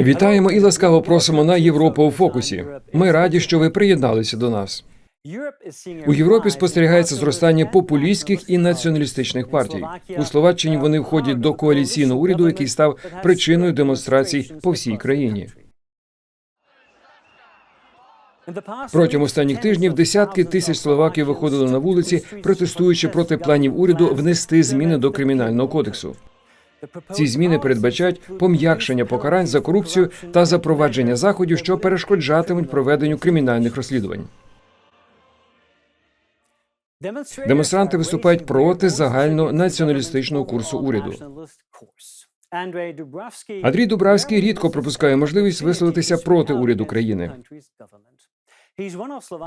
Вітаємо і ласкаво просимо на Європа у фокусі. Ми раді, що ви приєдналися до нас. У Європі спостерігається зростання популістських і націоналістичних партій. У Словаччині вони входять до коаліційного уряду, який став причиною демонстрацій по всій країні. Протягом останніх тижнів десятки тисяч словаків виходили на вулиці, протестуючи проти планів уряду внести зміни до кримінального кодексу. Ці зміни передбачають пом'якшення покарань за корупцію та запровадження заходів, що перешкоджатимуть проведенню кримінальних розслідувань. Демонстранти виступають проти загальнонаціоналістичного курсу уряду. Андрій Дубравський рідко пропускає можливість висловитися проти уряду країни.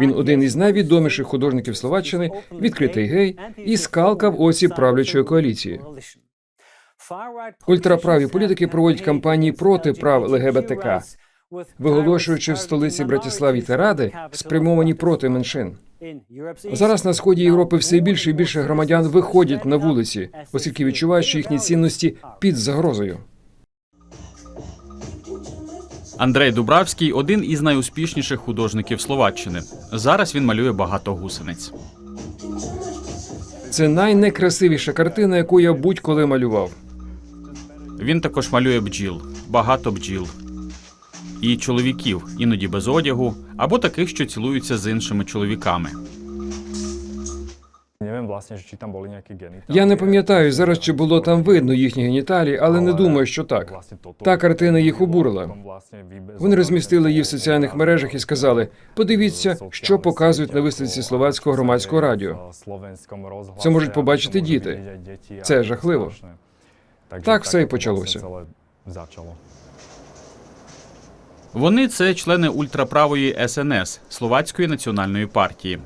Він один із найвідоміших художників Словаччини, відкритий гей і скалка в оці правлячої коаліції. Ультраправі політики проводять кампанії проти прав ЛГБТК, виголошуючи в столиці Братиславі тиради, спрямовані проти меншин. Зараз на сході Європи все більше і більше громадян виходять на вулиці, оскільки відчувають, що їхні цінності під загрозою. Андрей Дубравський один із найуспішніших художників Словаччини. Зараз він малює багато гусениць. Це найнекрасивіша картина, яку я будь-коли малював. Він також малює бджіл, багато бджіл. І чоловіків, іноді без одягу, або таких, що цілуються з іншими чоловіками. Я не пам'ятаю зараз, чи було там видно їхні геніталії, але не думаю, що так. Та картина їх обурила. Вони розмістили її в соціальних мережах і сказали: подивіться, що показують на виставці словацького громадського радіо. Це можуть побачити діти. Це жахливо. Так все і почалося. Вони це члени ультраправої СНС Словацької національної партії.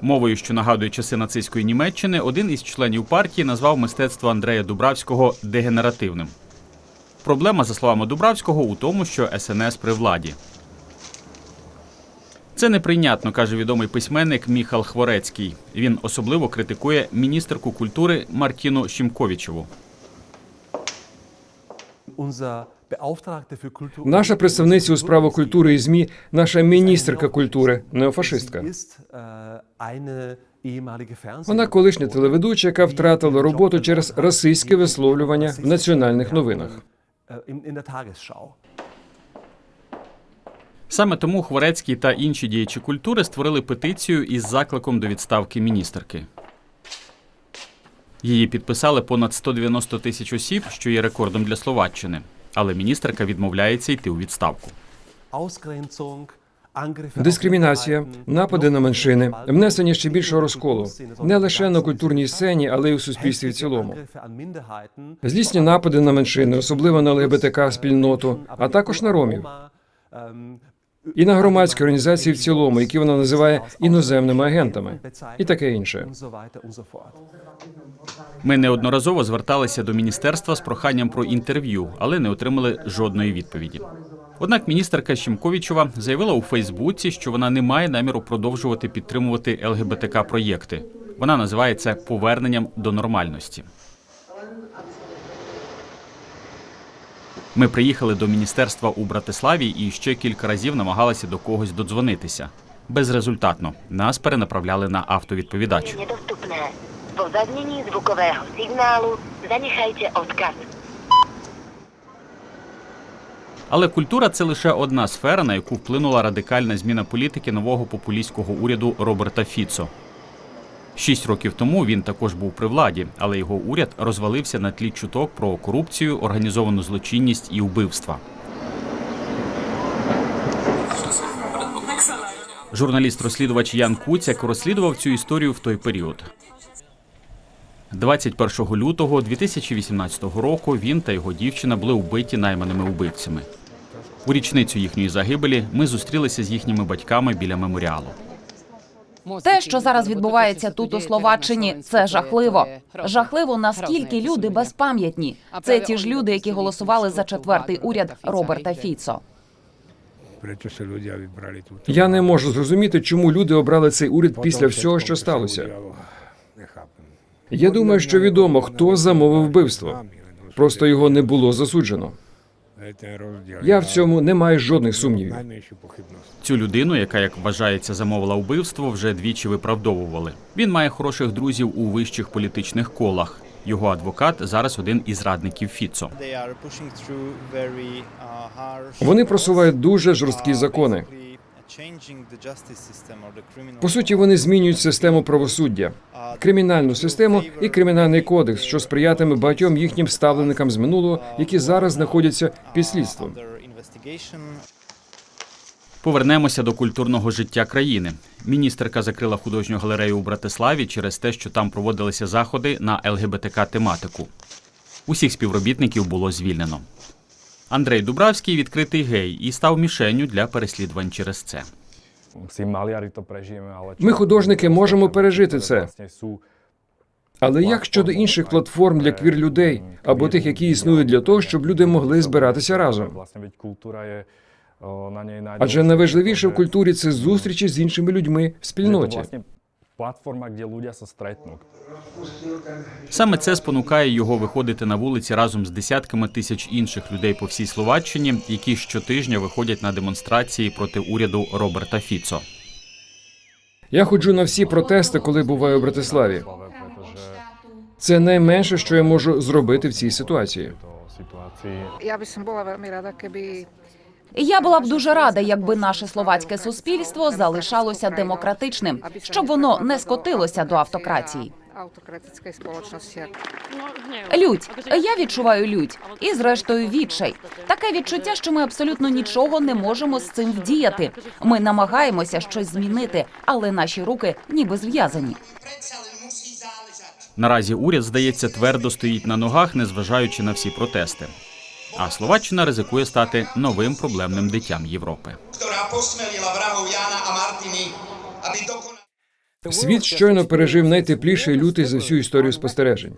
Мовою, що нагадує часи нацистської Німеччини, один із членів партії назвав мистецтво Андрея Дубравського дегенеративним. Проблема, за словами Дубравського, у тому, що СНС при владі. Це неприйнятно, каже відомий письменник Міхал Хворецький. Він особливо критикує міністерку культури Мартіну Шімковічеву. Наша представниця у справах культури і змі, наша міністерка культури, неофашистка. äh, Вона колишня телеведуча, яка втратила роботу через расистське висловлювання в національних новинах. Tagesschau. Саме тому Хворецький та інші діячі культури створили петицію із закликом до відставки міністерки. Її підписали понад 190 тисяч осіб, що є рекордом для Словаччини. Але міністерка відмовляється йти у відставку. Дискримінація, напади на меншини, внесення ще більшого розколу не лише на культурній сцені, але й у суспільстві в цілому. Злісні напади на меншини, особливо на ЛГБТК спільноту, а також на ромів і на громадські організації в цілому, які вона називає іноземними агентами, і таке інше. Ми неодноразово зверталися до міністерства з проханням про інтерв'ю, але не отримали жодної відповіді. Однак міністерка Щемковічова заявила у Фейсбуці, що вона не має наміру продовжувати підтримувати ЛГБТК проєкти. Вона називає це поверненням до нормальності. Ми приїхали до міністерства у Братиславі і ще кілька разів намагалися до когось додзвонитися. Безрезультатно нас перенаправляли на автовідповідач. Nedostupné. Po zaznění zvukového signálu zanechajte odkaz. Але культура це лише одна сфера, на яку вплинула радикальна зміна політики нового популістського уряду Роберта Фіцо. Шість років тому він також був при владі, але його уряд розвалився на тлі чуток про корупцію, організовану злочинність і вбивства. Журналіст-розслідувач Ян Куцяк розслідував цю історію в той період. 21 лютого 2018 року він та його дівчина були вбиті найманими убивцями. У річницю їхньої загибелі ми зустрілися з їхніми батьками біля меморіалу. Те, що зараз відбувається тут у Словаччині, це жахливо. Жахливо, наскільки люди безпам'ятні. Це ті ж люди, які голосували за четвертий уряд Роберта Фіцо. Я не можу зрозуміти, чому люди обрали цей уряд після всього, що сталося. Я думаю, що відомо, хто замовив вбивство. Просто його не було засуджено. Я в цьому не маю жодних сумнівів. Цю людину, яка як вважається замовила вбивство, вже двічі виправдовували. Він має хороших друзів у вищих політичних колах. Його адвокат зараз один із радників Фіцо. Uh, Вони просувають дуже жорсткі uh, закони. По суті, вони змінюють систему правосуддя, кримінальну систему і кримінальний кодекс, що сприятиме багатьом їхнім ставленникам з минулого, які зараз знаходяться під слідством. Повернемося до культурного життя країни. Міністерка закрила художню галерею у Братиславі через те, що там проводилися заходи на ЛГБТК тематику. Усіх співробітників було звільнено. Андрей Дубравський відкритий гей і став мішенню для переслідувань через це. Ми, художники, можемо пережити це. Але як щодо інших платформ для квір людей або тих, які існують для того, щоб люди могли збиратися разом? Власне, ведь культура є о, Адже найважливіше в культурі це зустрічі з іншими людьми в спільноті. Платформа, де люди се стретнуть. Саме це спонукає його виходити на вулиці разом з десятками тисяч інших людей по всій Словаччині, які щотижня виходять на демонстрації проти уряду Роберта Фіцо. Я ходжу на всі протести, коли буваю у Братиславі. Це найменше, що я можу зробити в цій ситуації. by som bola veľmi rada, keby Я була б дуже рада, якби наше словацьке суспільство залишалося демократичним, щоб воно не скотилося до автократії. spoločnosti. Я відчуваю лють, і зрештою відчай. Таке відчуття, що ми абсолютно нічого не можемо з цим вдіяти. Ми намагаємося щось змінити, але наші руки ніби зв'язані. Наразі уряд, здається, твердо стоїть на ногах, незважаючи на всі протести. А Словаччина ризикує стати новим проблемним дитям Європи. Світ щойно пережив найтепліший лютий за всю історію спостережень.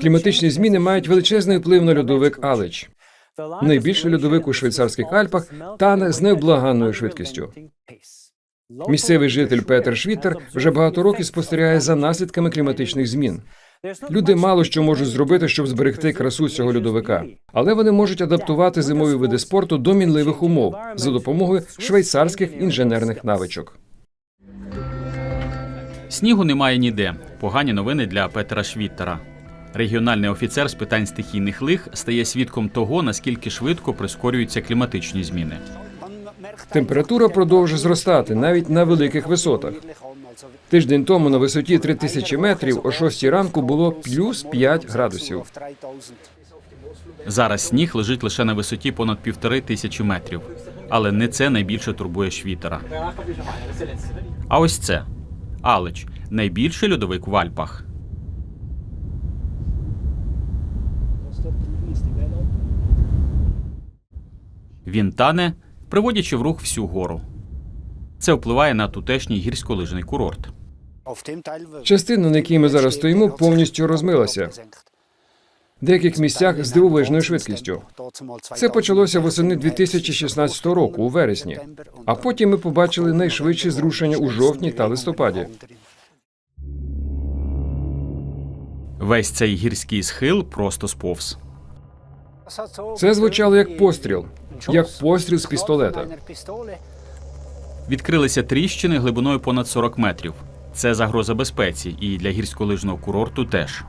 Кліматичні зміни мають величезний вплив на льодовик Алеч. Найбільший льодовик у швейцарських Альпах тане з невблаганною швидкістю. Місцевий житель Петер Швітер вже багато років спостерігає за наслідками кліматичних змін. Люди мало що можуть зробити, щоб зберегти красу цього льодовика, але вони можуть адаптувати зимові види спорту до мінливих умов за допомогою швейцарських інженерних навичок. Снігу немає ніде. Погані новини для Петера Швіттера. Регіональний офіцер з питань стихійних лих стає свідком того, наскільки швидко прискорюються кліматичні зміни. Температура продовжує зростати навіть на великих висотах. Тиждень тому на висоті 3000 метрів о 6 ранку було плюс 5 градусів. Зараз сніг лежить лише на висоті понад півтори тисячі метрів. Але не це найбільше турбує Швітера. А ось це Алеч найбільший льодовик в Альпах. Він тане, приводячи в рух всю гору. Це впливає на тутешній гірськолижний курорт. Частина, на якій ми зараз стоїмо, повністю розмилася. В деяких місцях з дивовижною швидкістю. Це почалося восени 2016 року, у вересні. А потім ми побачили найшвидші зрушення у жовтні та листопаді. Весь цей гірський схил просто сповз. Це звучало як постріл, як постріл з пістолета. Відкрилися тріщини глибиною понад 40 метрів. Це загроза безпеці, і для гірськолижного курорту теж.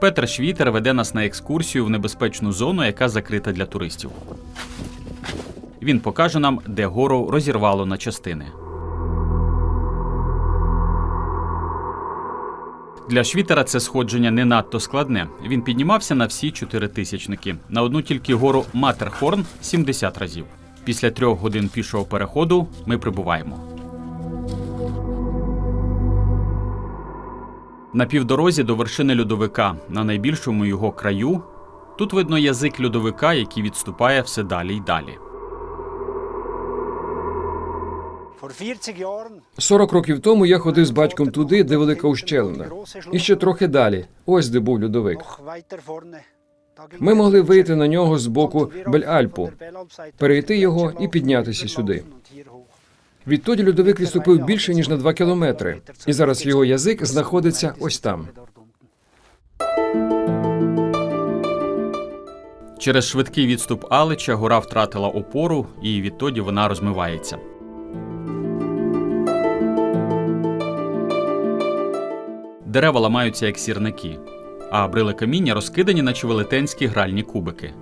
Петр Швітер веде нас на екскурсію в небезпечну зону, яка закрита для туристів. Він покаже нам, де гору розірвало на частини. Для Швітера це сходження не надто складне. Він піднімався на всі чотири тисячники. На одну тільки гору Матерхорн 70 разів. Після трьох годин пішого переходу ми прибуваємо. На півдорозі до вершини льодовика, на найбільшому його краю, тут видно язик льодовика, який відступає все далі й далі. 40 років тому я ходив з батьком туди, де велика ущелина. І ще трохи далі. Ось де був льодовик. Ми могли вийти на нього з боку Бель-Альпу, перейти його і піднятися сюди. Відтоді льодовик відступив більше ніж на 2 кілометри, і зараз його язик знаходиться ось там. Через швидкий відступ Алича гора втратила опору, і відтоді вона розмивається. Дерева ламаються як сірники, а брили каміння розкидані, наче велетенські гральні кубики.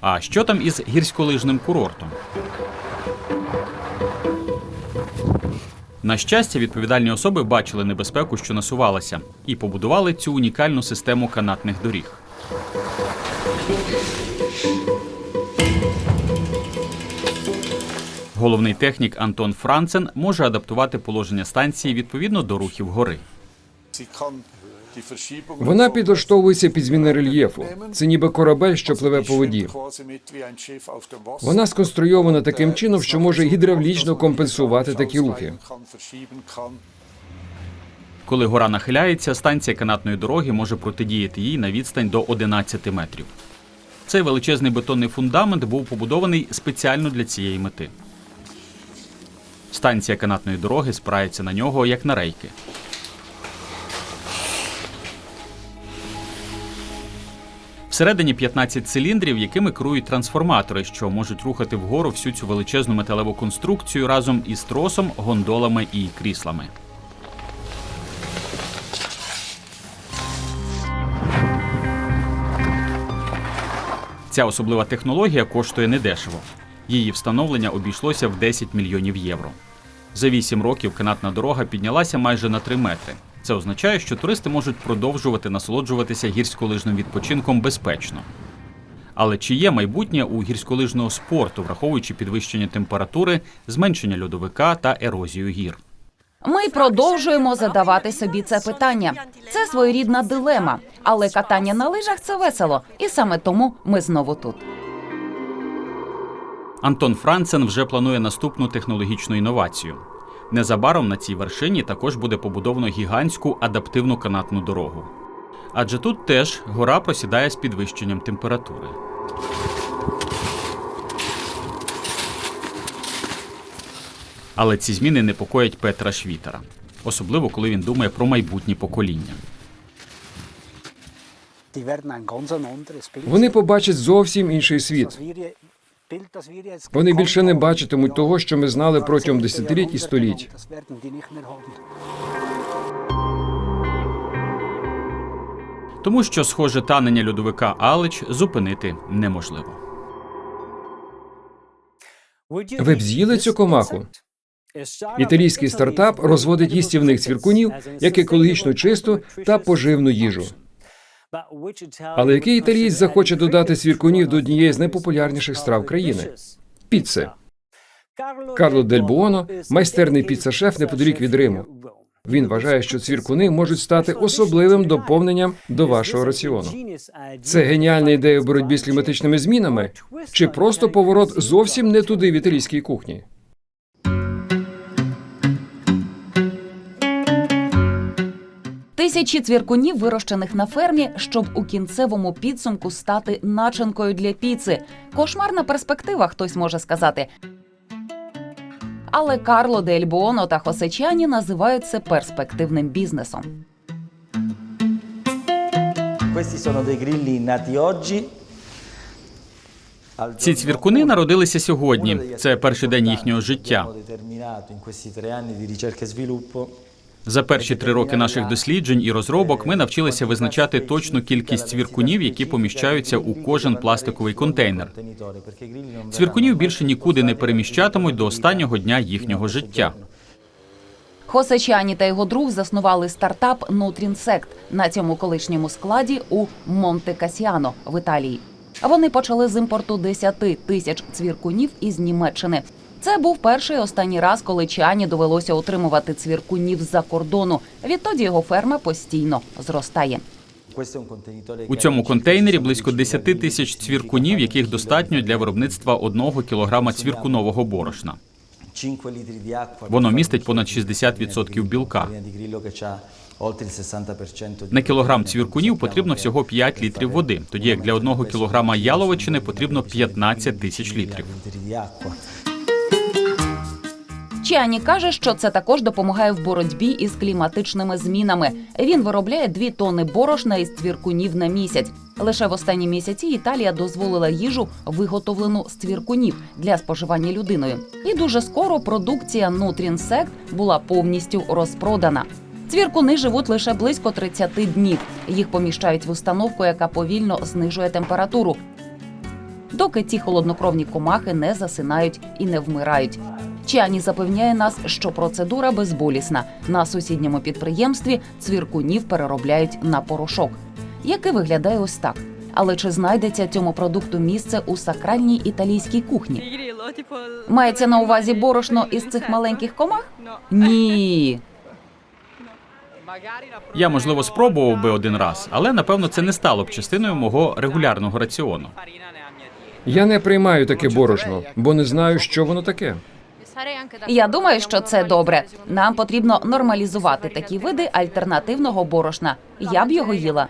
А що там із гірськолижним курортом? На щастя, відповідальні особи бачили небезпеку, що насувалася, і побудували цю унікальну систему канатних доріг. Головний технік Антон Францен може адаптувати положення станції відповідно до рухів гори. Вона підлаштовується під зміни рельєфу. Це ніби корабель, що пливе по воді. Вона сконструйована таким чином, що може гідравлічно компенсувати такі рухи. Коли гора нахиляється, станція канатної дороги може протидіяти їй на відстань до 11 метрів. Цей величезний бетонний фундамент був побудований спеціально для цієї мети. Станція канатної дороги спирається на нього як на рейки. Всередині 15 циліндрів, якими керують трансформатори, що можуть рухати вгору всю цю величезну металеву конструкцію разом із тросом, гондолами і кріслами. Ця особлива технологія коштує недешево. Її встановлення обійшлося в 10 мільйонів євро. За 8 років канатна дорога піднялася майже на 3 метри. Це означає, що туристи можуть продовжувати насолоджуватися гірськолижним відпочинком безпечно. Але чи є майбутнє у гірськолижного спорту, враховуючи підвищення температури, зменшення льодовика та ерозію гір? Ми продовжуємо задавати собі це питання. Це своєрідна дилема, але катання на лижах це весело, і саме тому ми знову тут. Антон Францен вже планує наступну технологічну інновацію. Незабаром на цій вершині також буде побудовано гігантську адаптивну канатну дорогу. Адже тут теж гора просідає з підвищенням температури. Але ці зміни непокоять Петра Швітера, особливо коли він думає про майбутні покоління. Вони побачать зовсім інший світ. Вони більше не бачитимуть того, що ми знали протягом десятиліть і століть. Тому що, схоже, танення льодовика Алич зупинити неможливо. Ви б з'їли цю комаху? Італійський стартап розводить їстівних цвіркунів як екологічно чисту та поживну їжу. Але який італієць захоче додати цвіркунів до однієї з найпопулярніших страв країни? Піци. Карло Дель Буоно – майстерний піца-шеф неподалік від Риму. Він вважає, що цвіркуни можуть стати особливим доповненням до вашого раціону. Це геніальна ідея в боротьбі з кліматичними змінами, чи просто поворот зовсім не туди в італійській кухні. Тисячі цвіркунів, вирощених на фермі, щоб у кінцевому підсумку стати начинкою для піци. Кошмарна перспектива, хтось може сказати. Але Карло Дель Буоно та Хосечані називають це перспективним бізнесом. Ці цвіркуни народилися сьогодні. Це перший день їхнього життя. За перші три роки наших досліджень і розробок ми навчилися визначати точну кількість цвіркунів, які поміщаються у кожен пластиковий контейнер. Цвіркунів більше нікуди не переміщатимуть до останнього дня їхнього життя. Хосечані та його друг заснували стартап Nutrinsect на цьому колишньому складі у Монте Касіано в Італії. Вони почали з імпорту 10 тисяч цвіркунів із Німеччини. Це був перший і останній раз, коли Чані довелося утримувати цвіркунів з-за кордону. Відтоді його ферма постійно зростає. У цьому контейнері близько 10 тисяч цвіркунів, яких достатньо для виробництва одного кілограма цвіркунового борошна. 5 litri di acqua. Воно містить понад chilo di 60% білка. farina di grillo che ha oltre il 60% di На кілограм цвіркунів потрібно всього 5 літрів води, тоді як для одного кілограма яловичини потрібно 15 тисяч літрів. Di каже, що це також допомагає в боротьбі із кліматичними змінами. Він виробляє дві тонни борошна із цвіркунів на місяць. Лише в останні місяці Італія дозволила їжу, виготовлену з цвіркунів для споживання людиною. І дуже скоро продукція Nutrinsect була повністю розпродана. Цвіркуни живуть лише близько 30 днів. Їх поміщають в установку, яка повільно знижує температуру, доки ці холоднокровні комахи не засинають і не вмирають. Чіані запевняє нас, що процедура безболісна. На сусідньому підприємстві цвіркунів переробляють на порошок, який виглядає ось так. Але чи знайдеться цьому продукту місце у сакральній італійській кухні? Мається на увазі борошно із цих маленьких комах? Ні. Я можливо спробував би один раз, але напевно це не стало б частиною мого регулярного раціону. Я не приймаю таке борошно, бо не знаю, що воно таке. Я думаю, що це добре. Нам потрібно нормалізувати такі види альтернативного борошна. Я б його їла.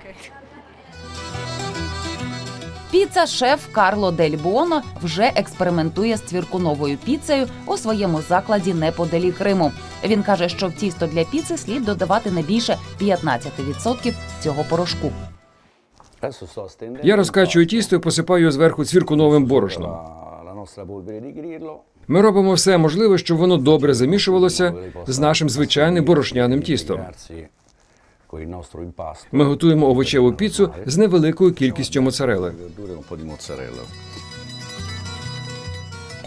Піца шеф Карло Дель Буоно вже експериментує з цвіркуновою піцею у своєму закладі неподалік Риму. Він каже, що в тісто для піци слід додавати не більше 15% цього порошку. Я розкачую тісто і посипаю зверху цвіркуновим борошном. Ми робимо все можливе, щоб воно добре замішувалося з нашим звичайним борошняним тістом. Ми готуємо овочеву піцу з невеликою кількістю моцарели.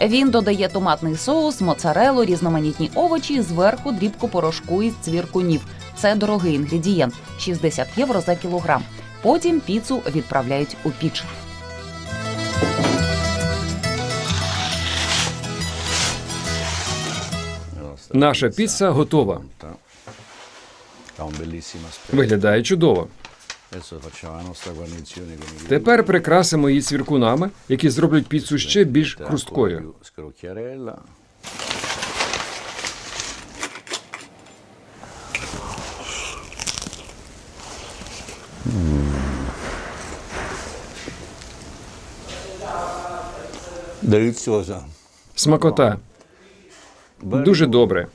Він додає томатний соус, моцарелу, різноманітні овочі, зверху дрібку порошку із цвіркунів. Це дорогий інгредієнт 60 євро за кілограм. Потім піцу відправляють у піч. Наша піца готова. Виглядає чудово. Тепер прикрасимо її цвіркунами, які зроблять піцу ще більш хрусткою. Смакота. Дуже добре.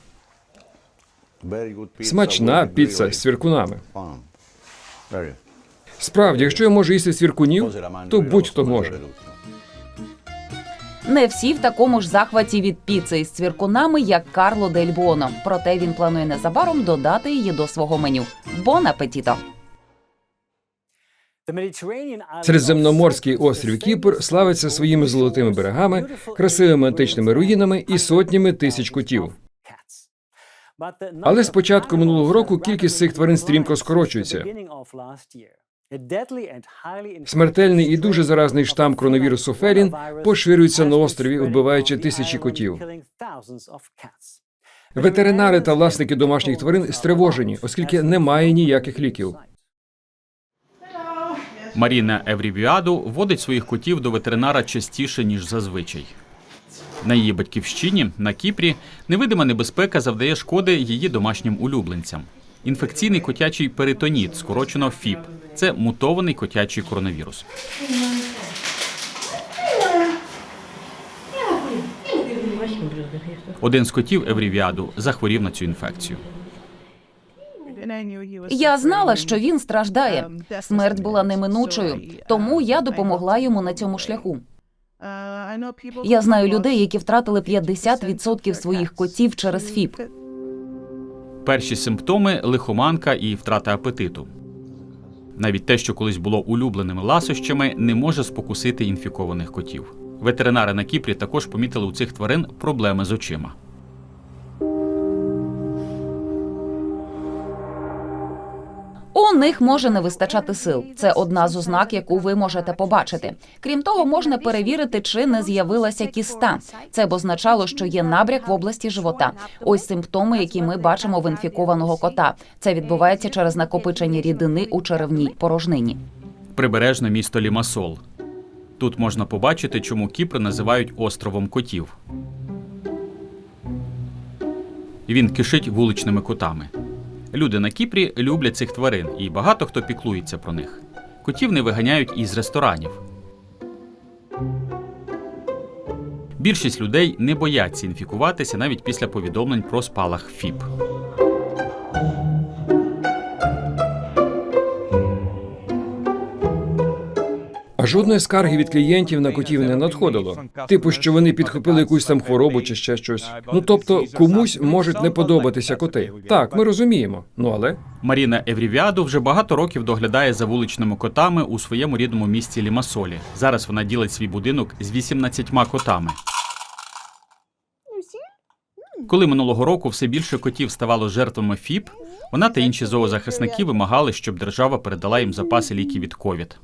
Смачна піца з цвіркунами. Справді, якщо я можу їсти цвіркунів, то будь-хто може. Не всі в такому ж захваті від піци із цвіркунами, як Карло Дель Буоно. Проте він планує незабаром додати її до свого меню. Бон апетіто! Середземноморський острів Кіпр славиться своїми золотими берегами, красивими античними руїнами і сотнями тисяч котів. Але з початку минулого року кількість цих тварин стрімко скорочується. Смертельний і дуже заразний штам коронавірусу Ферін поширюється на острові, вбиваючи тисячі котів. Ветеринари та власники домашніх тварин стривожені, оскільки немає ніяких ліків. Маріна Еврівіаду водить своїх котів до ветеринара частіше ніж зазвичай. На її батьківщині на Кіпрі невидима небезпека завдає шкоди її домашнім улюбленцям. Інфекційний котячий перитоніт, скорочено ФІП. Це мутований котячий коронавірус. Один з котів Еврівіаду захворів на цю інфекцію. Я знала, що він страждає. Смерть була неминучою, тому я допомогла йому на цьому шляху. Я знаю людей, які втратили 50% своїх котів через ФІП. Перші симптоми лихоманка і втрата апетиту. Навіть те, що колись було улюбленими ласощами, не може спокусити інфікованих котів. Ветеринари на Кіпрі також помітили у цих тварин проблеми з очима. У них може не вистачати сил. Це одна з ознак, яку ви можете побачити. Крім того, можна перевірити, чи не з'явилася кіста. Це б означало, що є набряк в області живота. Ось симптоми, які ми бачимо в інфікованого кота. Це відбувається через накопичення рідини у черевній порожнині. Прибережне місто Лімасол. Тут можна побачити, чому Кіпр називають островом котів. Він кишить вуличними котами. Люди на Кіпрі люблять цих тварин, і багато хто піклується про них. Котів не виганяють із ресторанів. Більшість людей не бояться інфікуватися навіть після повідомлень про спалах ФІП. Жодної скарги від клієнтів на котів не надходило. Типу, що вони підхопили якусь там хворобу чи ще щось. Ну тобто, комусь можуть не подобатися коти. Так, ми розуміємо. Ну але Маріна Еврівіаду вже багато років доглядає за вуличними котами у своєму рідному місті Лімасолі. Зараз вона ділить свій будинок з 18 котами. Коли минулого року все більше котів ставало жертвами ФІП, вона та інші зоозахисники вимагали, щоб держава передала їм запаси ліків від ковід.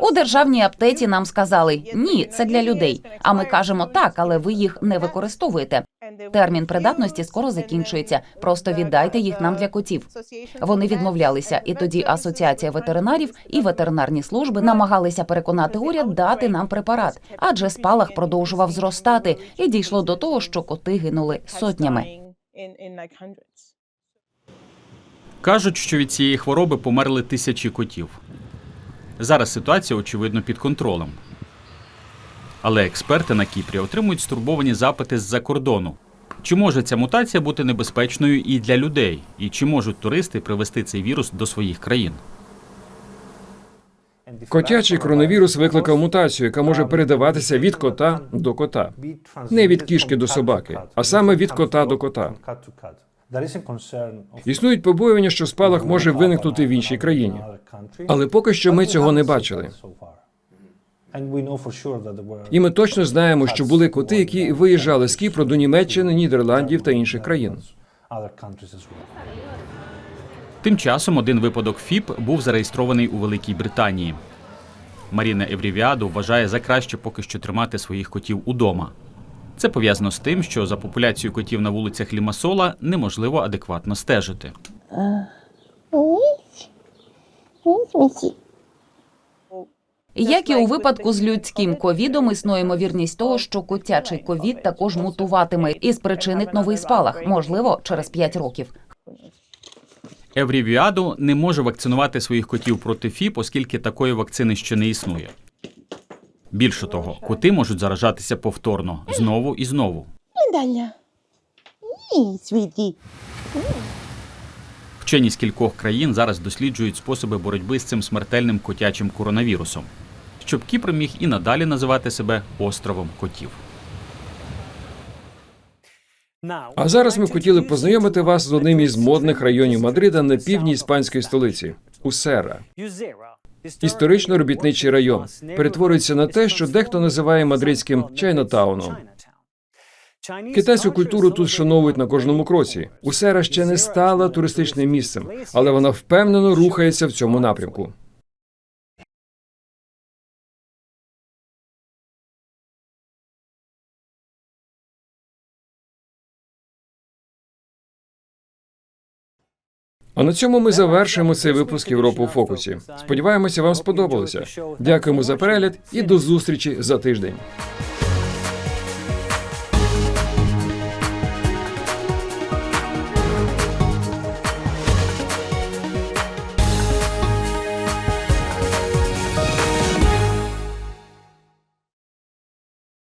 У державній аптеці нам сказали ні, це для людей. А ми кажемо так, але ви їх не використовуєте. Термін придатності скоро закінчується. Просто віддайте їх нам для котів. Вони відмовлялися, і тоді асоціація ветеринарів і ветеринарні служби намагалися переконати уряд дати нам препарат, адже спалах продовжував зростати, і дійшло до того, що коти гинули сотнями. Кажуть, що від цієї хвороби померли тисячі котів. Зараз ситуація, очевидно, під контролем. Але експерти на Кіпрі отримують стурбовані запити з-за кордону. Чи може ця мутація бути небезпечною і для людей? І чи можуть туристи привезти цей вірус до своїх країн? котячий коронавірус викликав мутацію, яка може передаватися від кота до кота. Не від кішки до собаки, а саме від кота до кота. Існують побоювання, що спалах може виникнути в іншій країні. Але поки що ми цього не бачили. І ми точно знаємо, що були коти, які виїжджали з Кіпру до Німеччини, Нідерландів та інших країн. Тим часом один випадок ФІП був зареєстрований у Великій Британії. Маріна Еврівіаду вважає за краще поки що тримати своїх котів удома. Це пов'язано з тим, що за популяцією котів на вулицях Лімасола неможливо адекватно стежити. Як і у випадку з людським ковідом, існує ймовірність того, що котячий ковід також мутуватиме і спричинить новий спалах, можливо, через 5 років. Еврівіаду не може вакцинувати своїх котів проти ФІП, оскільки такої вакцини ще не існує. Більше того, коти можуть заражатися повторно знову і знову. Вчені з кількох країн зараз досліджують способи боротьби з цим смертельним котячим коронавірусом, щоб Кіпр міг і надалі називати себе островом котів. А зараз ми хотіли познайомити вас з одним із модних районів Мадрида на півдні іспанської столиці Усера. Історично робітничий район перетворюється на те, що дехто називає мадридським Чайнатауном. Китайську культуру тут шановують на кожному кроці. Усера ще не стала туристичним місцем, але вона впевнено рухається в цьому напрямку. А на цьому ми завершуємо цей випуск Європи у фокусі. Сподіваємося, вам сподобалося. Дякуємо за перегляд і до зустрічі за тиждень.